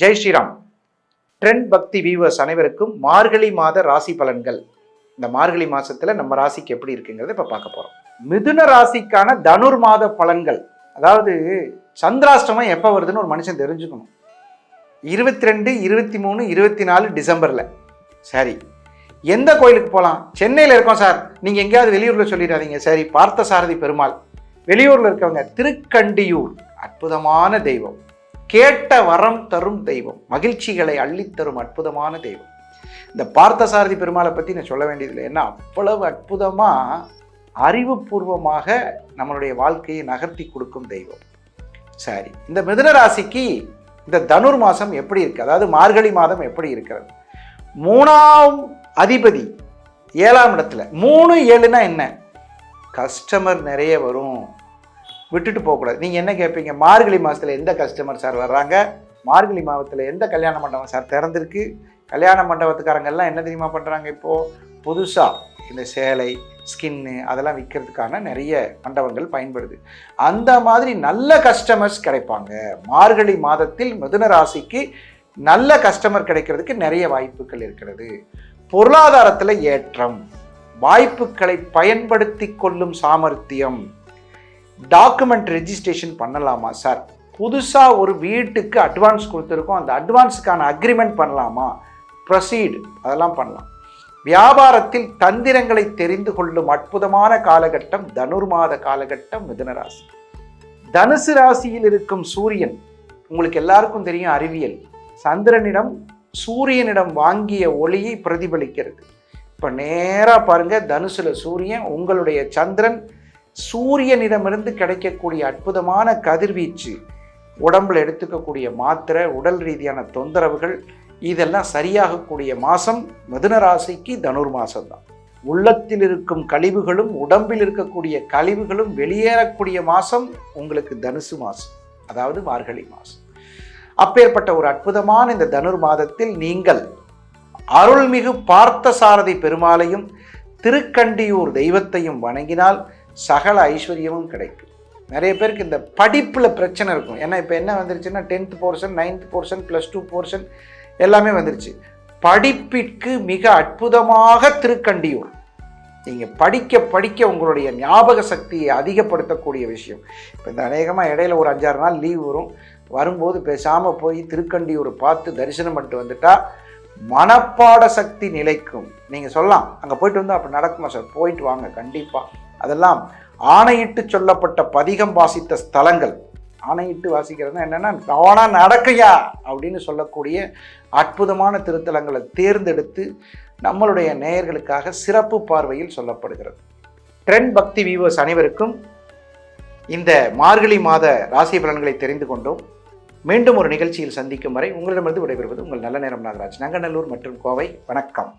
Jai Shriram. Trend Bhakti viewers அனைவருக்கும் மார்கழி மாத ராசி பலன்கள். இந்த மார்கழி மாசத்துல நம்ம ராசிக்கு எப்படி இருக்குங்கிறத இப்ப பார்க்க போறோம். மிதுன ராசிக்கான தனுர் மாத பலன்கள். அதாவது சந்திராஷ்டமம் எப்போ வருதுன்னு ஒரு மனுஷன் தெரிஞ்சுக்கணும். இருபத்தி ரெண்டு இருபத்தி மூணு இருபத்தி நாலு டிசம்பரில். சரி. எந்த கோயிலுக்கு போகலாம் சென்னையில் இருக்கோம் சார். நீங்கள் எங்கேயாவது வெளியூரில் சொல்லிடாதீங்க. சரி பார்த்த சாரதி பெருமாள். வெளியூரில் இருக்கவங்க திருக்கண்டியூர். அற்புதமான தெய்வம். கேட்ட வரம் தரும் தெய்வம். மகிழ்ச்சிகளை அள்ளித்தரும் அற்புதமான தெய்வம். இந்த பார்த்தசாரதி பெருமாளை பற்றி நான் சொல்ல வேண்டியதில்லை ஏன்னா அவ்வளவு அற்புதமாக அறிவுபூர்வமாக நம்மளுடைய வாழ்க்கையை நகர்த்தி கொடுக்கும் தெய்வம். சரி இந்த மிதுன ராசிக்கு இந்த தனுர் மாதம் எப்படி இருக்குது அதாவது மார்கழி மாதம் எப்படி இருக்கிறது? மூணாம் அதிபதி ஏழாம் இடத்துல. மூணு ஏழுனா என்ன? கஸ்டமர் நிறைய வரும். விட்டுட்டு போகக்கூடாது. நீங்கள் என்ன கேட்பீங்க மார்கழி மாதத்தில் எந்த கஸ்டமர் சார் வர்றாங்க? மார்கழி மாதத்தில் எந்த கல்யாண மண்டபம் சார் திறந்திருக்கு? கல்யாண மண்டபத்துக்காரங்கெல்லாம் என்ன தெரியுமா பண்ணுறாங்க இப்போது புதுசாக இந்த சேலை ஸ்கின்னு அதெல்லாம் விற்கிறதுக்கான நிறைய மண்டபங்கள் பயன்படுது. அந்த மாதிரி நல்ல கஸ்டமர்ஸ் கிடைப்பாங்க. மார்கழி மாதத்தில் மிதுன ராசிக்கு நல்ல கஸ்டமர் கிடைக்கிறதுக்கு நிறைய வாய்ப்புகள் இருக்கிறது. பொருளாதாரத்தில் ஏற்றம். வாய்ப்புகளை பயன்படுத்தி கொள்ளும் சாமர்த்தியம். டாக்குமெண்ட் ரெஜிஸ்ட்ரேஷன் பண்ணலாமா சார் புதுசாக ஒரு வீட்டுக்கு அட்வான்ஸ் கொடுத்துருக்கோம். அந்த அட்வான்ஸுக்கான அக்ரிமெண்ட் பண்ணலாமா? ப்ரொசீட் அதெல்லாம் பண்ணலாம். வியாபாரத்தில் தந்திரங்களை தெரிந்து கொள்ளும் அற்புதமான காலகட்டம் தனுர்மாத காலகட்டம் மிதுன ராசி. தனுசு ராசியில் இருக்கும் சூரியன் உங்களுக்கு எல்லாருக்கும் தெரியும் அறிவியல். சந்திரனிடம் சூரியனிடம் வாங்கிய ஒளியை பிரதிபலிக்கிறது. இப்போ நேராக பாருங்க தனுசில் சூரியன் உங்களுடைய சந்திரன் சூரியனிடமிருந்து கிடைக்கக்கூடிய அற்புதமான கதிர்வீச்சு உடம்புல எடுத்துக்கக்கூடிய மாத்திரை உடல் ரீதியான தொந்தரவுகள் இதெல்லாம் சரியாகக்கூடிய மாதம் மிதுன ராசிக்கு தனுர் மாதம் தான் உள்ளத்தில் இருக்கும் கழிவுகளும் உடம்பில் இருக்கக்கூடிய கழிவுகளும் வெளியேறக்கூடிய மாதம் உங்களுக்கு தனுசு மாதம் அதாவது மார்கழி மாதம் அப்பேற்பட்ட ஒரு அற்புதமான இந்த தனுர் மாதத்தில் நீங்கள் அருள்மிகு பார்த்த சாரதி பெருமாளையும் திருக்கண்டியூர் தெய்வத்தையும் வணங்கினால் சகல ஐஸ்வர்யமும் கிடைக்கும். நிறைய பேருக்கு இந்த படிப்பில் பிரச்சனை இருக்கும். ஏன்னா இப்போ என்ன வந்துருச்சுன்னா tenth portion ninth portion plus two portion எல்லாமே வந்துருச்சு. படிப்பிற்கு மிக அற்புதமாக திருக்கண்டியூர். நீங்கள் படிக்க படிக்க உங்களுடைய ஞாபக சக்தியை அதிகப்படுத்தக்கூடிய விஷயம். இப்போ இந்த அநேகமாக இடையில ஒரு அஞ்சாறு நாள் லீவ் வரும். வரும்போது பேசாமல் போய் திருக்கண்டியூரை பார்த்து தரிசனம் பண்ணிட்டு வந்துட்டா மனப்பாட சக்தி நிலைக்கும். நீங்கள் சொல்லலாம். அங்கே போயிட்டு வந்து அப்போ நடக்குமா சார்? போயிட்டு வாங்க கண்டிப்பாக அதெல்லாம் ஆணையிட்டு சொல்லப்பட்ட பதிகம் வாசித்த ஸ்தலங்கள். ஆணையிட்டு வாசிக்கிறதுனா என்னென்னா நானா நடக்கையா? அப்படின்னு சொல்லக்கூடிய அற்புதமான திருத்தலங்களை தேர்ந்தெடுத்து நம்மளுடைய நேயர்களுக்காக சிறப்பு பார்வையில் சொல்லப்படுகிறது. ட்ரெண்ட் பக்தி வியூவர்ஸ் அனைவருக்கும் இந்த மார்கழி மாத ராசி பலன்களை தெரிந்து கொண்டோம். மீண்டும் ஒரு நிகழ்ச்சியில் சந்திக்கும் வரை உங்களிடமிருந்து விடைபெறுவது உங்கள் நல்ல நேரம் நாகராஜ். நங்கநல்லூர் மற்றும் கோவை. வணக்கம்.